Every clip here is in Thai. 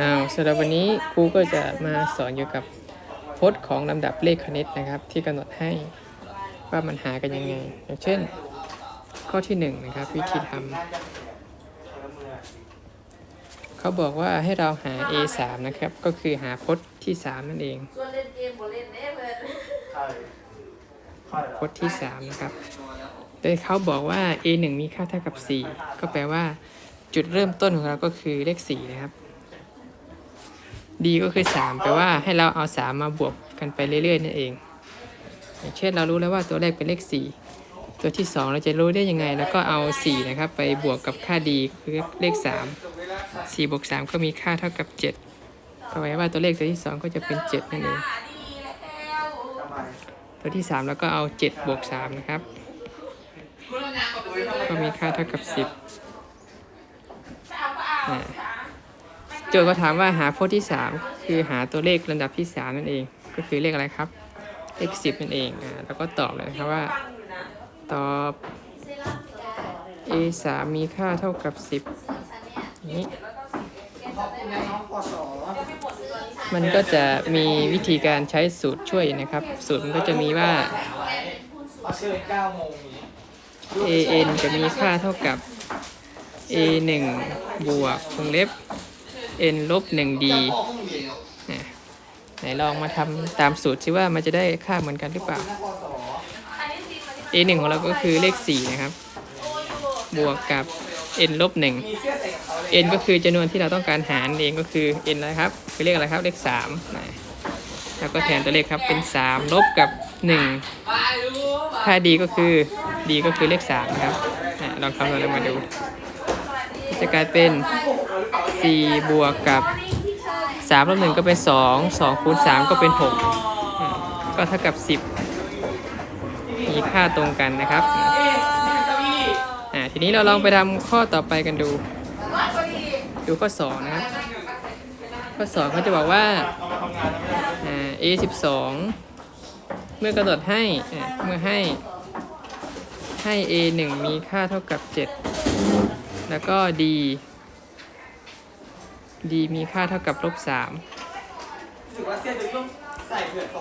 อ้าวสำหรับวันนี้ครูก็จะมาสอนเกี่ยวกับพจน์ของลำดับเลขคณิตนะครับ ที่กำหนดให้ว่ามันหากันยังไง อย่างเช่น ข้อที่หนึ่งนะครับ วิธีทำเขาบอกว่าให้เราหา a 3นะครับ ก็คือหาพจน์ที่ 3 นั่นเองส่วนเล่นเกมบ่เล่นเด้เพิ่นพจน์ที่ 3 นะครับ โดยเขาบอกว่า a 1มีค่าเท่ากับ 4 ก็แปลว่าจุดเริ่มต้นของเราก็คือเลข 4 นะครับ d ก็คือ 3 แปลว่าให้เราเอา 3 มาบวกกันไปเรื่อยๆนั่นเอง อย่างเช่นเรารู้แล้วว่าตัวแรกเป็นเลข 4 ตัวที่ 2 เราจะรู้ได้ยังไง แล้วก็เอา 4 นะครับ ไปบวกกับค่า d คือเลข 3 4บวก3ก็มีค่าเท่ากับ 7ก็แปลว่าตัวเลขตัวที่ 2 ก็จะเป็น 7 นั่นเอง ตัวที่ 3 แล้วก็เอา 7 บวก 3 นะครับ ก็มีค่าเท่ากับ 10อ่า โจทย์ก็ถามว่าหาพจน์ที่ 3 คือหาตัวเลขลำดับที่ 3 นั่นเอง ก็คือเลขอะไรครับเลข10นั่นเองอ่าแล้วก็ตอบเลยนะครับว่า ตอบ a 3มีค่าเท่ากับ 10นี้มันก็จะมีวิธีการใช้สูตรช่วยนะครับ สูตรมันก็จะมีว่าเอเชิญ9โมงนี้ a n จะมีค่าเท่ากับ a 1บวกวงเล็บ n ลบ 1 d พ่งเรีไหนลองมาทำตามสูตรสิว่ามันจะได้ค่าเหมือนกันหรือเปล่านะปส a 1ของเราก็คือเลข 4 นะครับ บวกกับ n ลบ1มีเสื้อใส่กับเขาเลย n ก็คือจำนวนที่เราต้องการหารเองก็คือ n อะไรครับ คือเลขอะไรครับ เลข3นะแล้วก็แทนตัวเลขครับเป็น 3 ลบกับ 1 ค่า d ก็คือ d ก็คือเลข3นะครับลองคำนวณออกมาดู จะกลายเป็น 4 บวกกับ 3ลบ1ก็เป็น 2 2คูณ3ก็เป็น 6 ก็เท่ากับ 10 มีค่าตรงกันนะครับอ่าทีนี้เราลองไปทำข้อต่อไปกันดู ดูข้อ 2 นะครับ ข้อ 2 เขาจะบอกว่าอามาทำงานแล้วไม่ได้อ่า a 12เมื่อกำหนดให้เมื่อให้ให้ a 1มีค่าเท่ากับ 7 แล้วก็ d d มีค่าเท่ากับลบ3รู้สึกว่าเสื้อจะต้องใส่เผื่อโต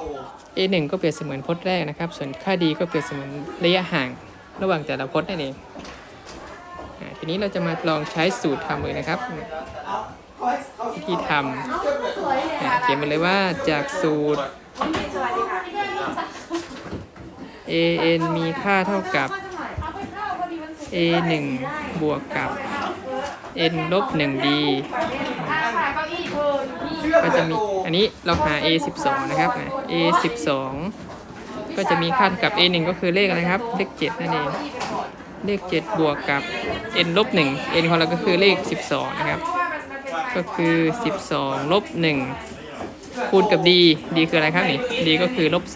a 1ก็เปรียบเสมือนพจน์แรกนะครับ ส่วนค่า d ก็เปรียบเสมือนระยะห่าง ระหว่างแต่ละพจน์นั่นเองอ่าทีนี้เราจะมาลองใช้สูตรทำเลยนะครับเอาเขาให้เขาวิธีทเสื้อเผื่อโตำอ่าเขียนไปเลยว่าจากสูตร a n มีค่าเท่ากับ a 1บวกกับ n ลบ 1 d เสื้อ ก็เผื่จะอมีโตอันนี้เราหา a 12นะครับนะ a 12ก็จะมีค่าเท่ากับ a 1ก็คือเลขอะไรครับ เลข7นั่นเอง เลข 7 บวกกับ n ลบ1 n ของเราก็คือเลข 12 นะครับ ก็คือ 12 ลบ 1 คูณกับ d d คืออะไรครับนี่ d ก็คือลบ 3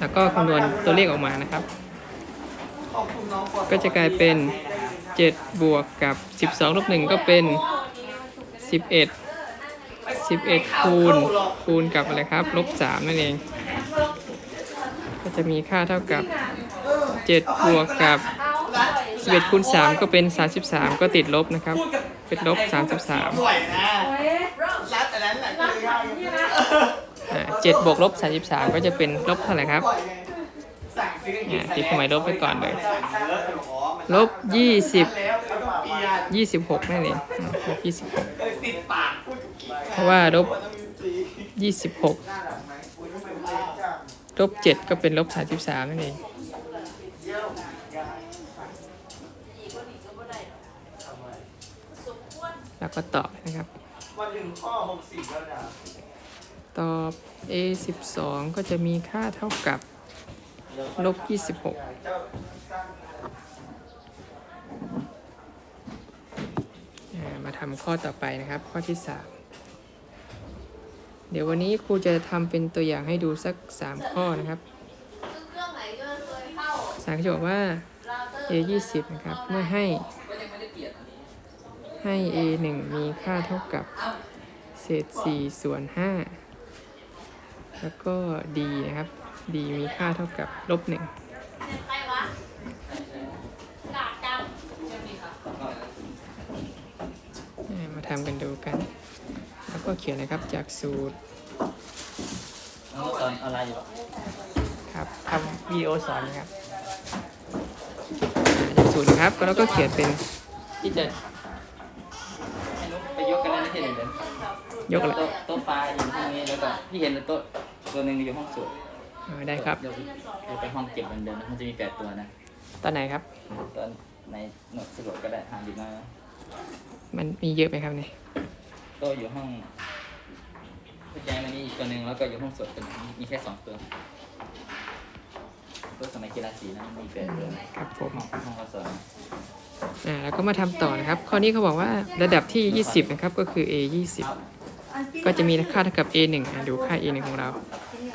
แล้วก็คำนวณตัวเลขออกมานะครับขอบคุณน้องปสก็จะกลายเป็น 7 บวกกับ 12ลบ1ก็เป็น 11 11 คูณ คูณกับอะไรครับลบ3นั่นเอง ก็จะมีค่าเท่ากับ 7 บวกกับ 11คูณ3ก็เป็น 33 ก็ติดลบนะครับพูดกับเป็นลบ 33บ่อยนะรัดแต่นั้นแหละก็เลยง่ายอ่า7บวกลบ 33 ก็จะเป็นลบเท่าไหร่ครับติดเครื่องหมายลบไว้ก่อนเลย ลบยี่สิบยี่สิบหกนั่นเองลบยี่สิบหกเพราะว่าลบยี่สิบหกลบเจ็ดก็เป็นลบสามสิบสามนั่นเองแล้วก็ตอบนะครับตอบ a 12 ก็จะมีค่าเท่ากับลบ26 เจ้าสร้างอ่ามาทำข้อต่อไปนะครับ ข้อที่ 3 เดี๋ยววันนี้ครูจะทำเป็นตัวอย่างให้ดูสัก 3 ข้อนะครับเครื่องไหนก็เคยเข้าสารจะบอกว่าเราเตอร์ a 20นะครับ เมื่อให้ ให้ a 1มีค่าเท่ากับเศษ4ส่วน5แล้วก็ d นะครับ d มีค่าเท่ากับลบ1 ใครวะกาดจังำกันดูกัน แล้วก็เขียนนะครับจากสูตรน้องตอนออนไลน์อยู่ปะครับทำวิดีโอสอนนะครับจากสูตรนะครับแล้วก็เขียนเป็นที่จะให้นุ๊กไปยกกันแล้วนะที่หนึ่งเดินยกอะไรโต๊ะโต๊ะปลาอยู่ห้องนี้แล้วก็พี่เห็นโต๊ะตัวหนึ่งอยู่ห้องสวดอ่าได้ครับเดี๋ยวเดี๋ยวไปห้องเก็บเหมือนเดิมนะมันจะมีแปดตัวนะตอนไหนครับตอนในหน่วยสรุปก็ได้หาดีมา มันมีเยอะไหมครับเนี่ยโต๊ะอยู่ห้องพี่แจ้งมานี่อีกตัวหนึ่งแล้วก็อยู่ห้องสวดตัวหนึ่งมีแค่สองตัวโต๊ะสมัยกีฬาสีนะมีแปดตัวนะครับผมห้องห้องกสอนอ่าแล้วก็มาทำต่อนะครับ ข้อนี้เขาบอกว่าระดับที่ 20 นะครับ ก็คือ a 20 ก็จะมีค่าเท่ากับ a 1อะดูค่า a 1ของเรา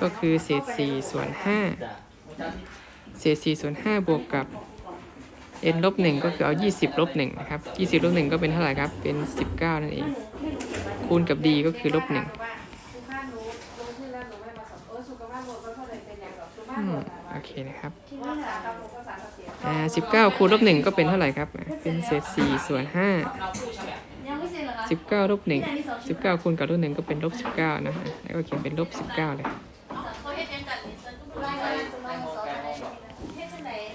ก็คือเศษ4ส่วนจ้ะ 5เศษ4ส่วน5บวกกับ n ลบหนึ่งก็คือเอา 20ลบหนึ่งะครับ20ลบหนึ่งก็เป็นเท่าไหร่ครับ เป็น 19 นั่นเอง คูณกับ d ก็คือลบหนึ่งโอเคนะครับอ่ก้าคูณลบหนึ่งก็เป็นเท่าไหร่ครับ เป็นเศษสี่ส่วนห้าสิบเก้าลบหนึ่งสิบเก้าคูณกับลบหนึ่งก็เป็นลบสิบเก้านะแล้วก็เขียนเป็นลบสิบเก้าเลย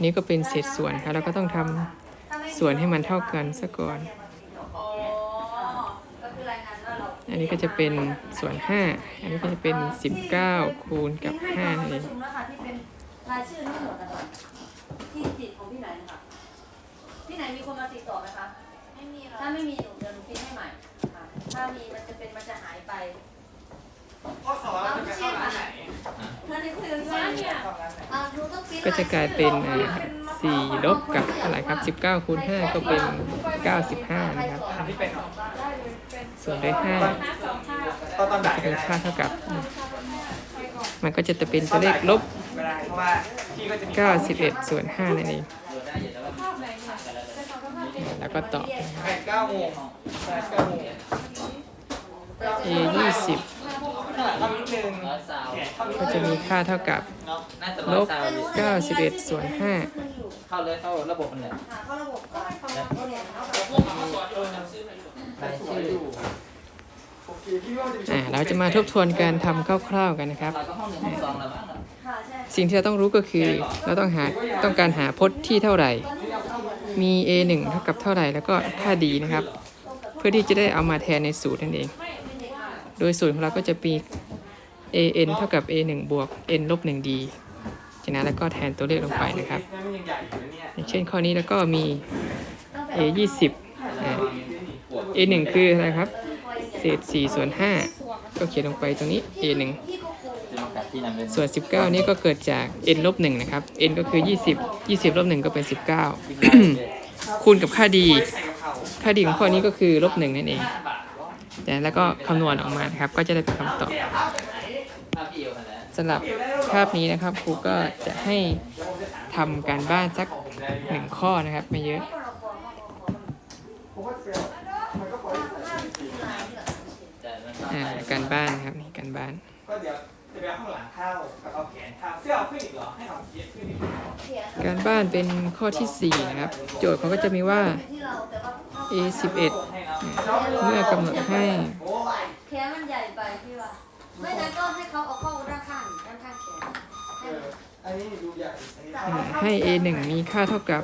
นี่ก็เป็นเศษส่วนครับเราก็ต้องทำส่วนให้มันเท่ากันซะก่อน อันนี้ก็จะเป็นส่วน 5 อันนี้ก็จะเป็น 19 คูณกับ5นั่นเองประชุมแล้วค่ะที่เป็นรายชื่อทั้งหมดนะคะที่ติดของพี่ไหนนะคะพี่ไหนมีคนมาติดต่อไหมคะไม่มีถ้าไม่มีหนูเดี๋ยวหนูพิมพ์ให้ใหม่ค่ะถ้ามีมันจะเป็นมันจะหายไป ข้อส ก็จะกลายเป็นสี่ลบกับอะไรครับ 19คูณ5ก็เป็น 95 นะครับ ส่วนด้วย5ก็เป็นค่าเท่ากับ มันก็จะจะเป็นตัวเลขลบ 91 ส่วน5นั่นเองแล้วก็ตอบ A 20 ก็จะมีค่าเท่ากับลบ 91ส่วนห้เข้าล้บเอ็ให้วนห้าอ่าเะมาราจะมาทบทวนการทำคร่าวๆกันนะครับสิ่งที่เราต้องรู้ก็คือ เราต้องหาต้องการหาพจน์ที่เท่าไหร่ มี a 1เท่ากับเท่าไหร่แล้วก็ค่าดีนะครับ เพื่อที่จะได้เอามาแทนในสูตรนั่นเอง ดยสูตรของเราก็จะมี a n เท่ากับ a 1บวก n ลบ1 d จากนั้นแล้วก็แทนตัวเลขลงไปนะครับนั่นมันยังใหญ่อย่างเช่นข้อนี้แล้วก็มี a 20 a 1คืออะไรครับ เศษ4ส่วน5ก็เขียนลงไปตรงนี้ a 1พี่ก็ครูจะมากัดที่นำเป็นส่วน 19 นี่ก็เกิดจาก n ลบ1นะครับ n ก็คือ 20 20ลบ1ก็เป็นบิ๊กไลท์19 คูณกับค่า d ค่า d ของข้อนี้ก็คือลบ1นั่นเอง แล้วก็คำนวณออกมานะครับ ก็จะได้เป็นคำตอบสำหรับคาบนี้นะครับครูก็จะให้ทำการบ้านสักหนึ่งข้อนะครับ ไม่เยอะการบ้านครับนี่การบ้านก็เดี๋ยวจะไปเอาข้างหลังข้ากับเอาแขนข้าวเสื้อเอาขึ้นอีกเหรอให้เอาเย็บขึ้นอีกการบ้านเป็นข้อที่ 4 นะครับ โจทย์เขาก็จะมีว่าที่ เราแต่ว่า a 11เมื่อกำหนดให้โอ้ยแขนมันใหญ่ไปพี่ว่า ไม่งั้นก็ให้เขาเอาเข้าด้านข้างด้านข้างแขนเอออันนี้ดูใหญ่อันนี้อืมให้ a 1มีค่าเท่ากับ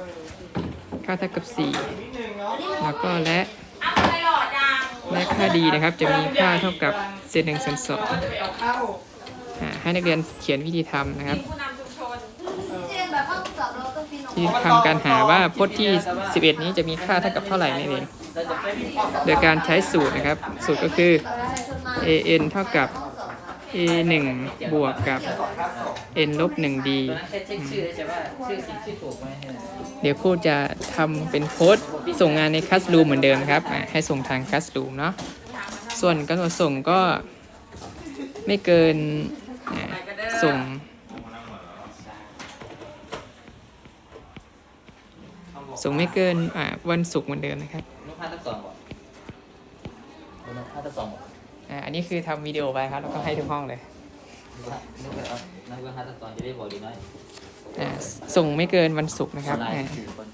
ค่าเท่ากับ นิดนึงเนาะ4 แล้วก็และและค่า d นะครับ จะมีค่าเท่ากับเศษหนึ่งส่วนสองจะไปเอาเข้าอ่าให้นักเรียนเขียนวิธีทำนะครับเรียนแบบเข้าสอบเราต้องพิมพ์ออกที่ทำการหาว่าพจน์ที่ 11 นี้จะมีค่าเท่ากับเท่าไหร่นั่นเอง โดยการใช้สูตรนะครับ สูตรก็คือ a n เท่ากับ a 1บวกกับสอนครับ n ลบ 1d ตัวนั้นแค่เช็คชื่อใช่ไหมชื่อจริงชื่อถูกไหมเดี๋ยวครูจะทำเป็นโพสต์ส่งงานในคัส o ูมเหมือนเดิมครับ ให้ส่งทางคัส o ูมเนาะ ส่วนกำหนดส่งก็ไม่เกินส่งส่งไม่เกินวันศุกร์เหมือนเดิมนะครับ ทั้งสองบอกนุ๊กพาทั้งสองบอกอะอันนี้คือทำวิดีโอไปครับแล้วก็ให้ทุกห้องเลยนุ๊กไปเอานุ๊กพาทั้งสองจะได้บอกดีน้อยอะส่งไม่เกินวันศุกร์นะครับไลอะน์สี่คน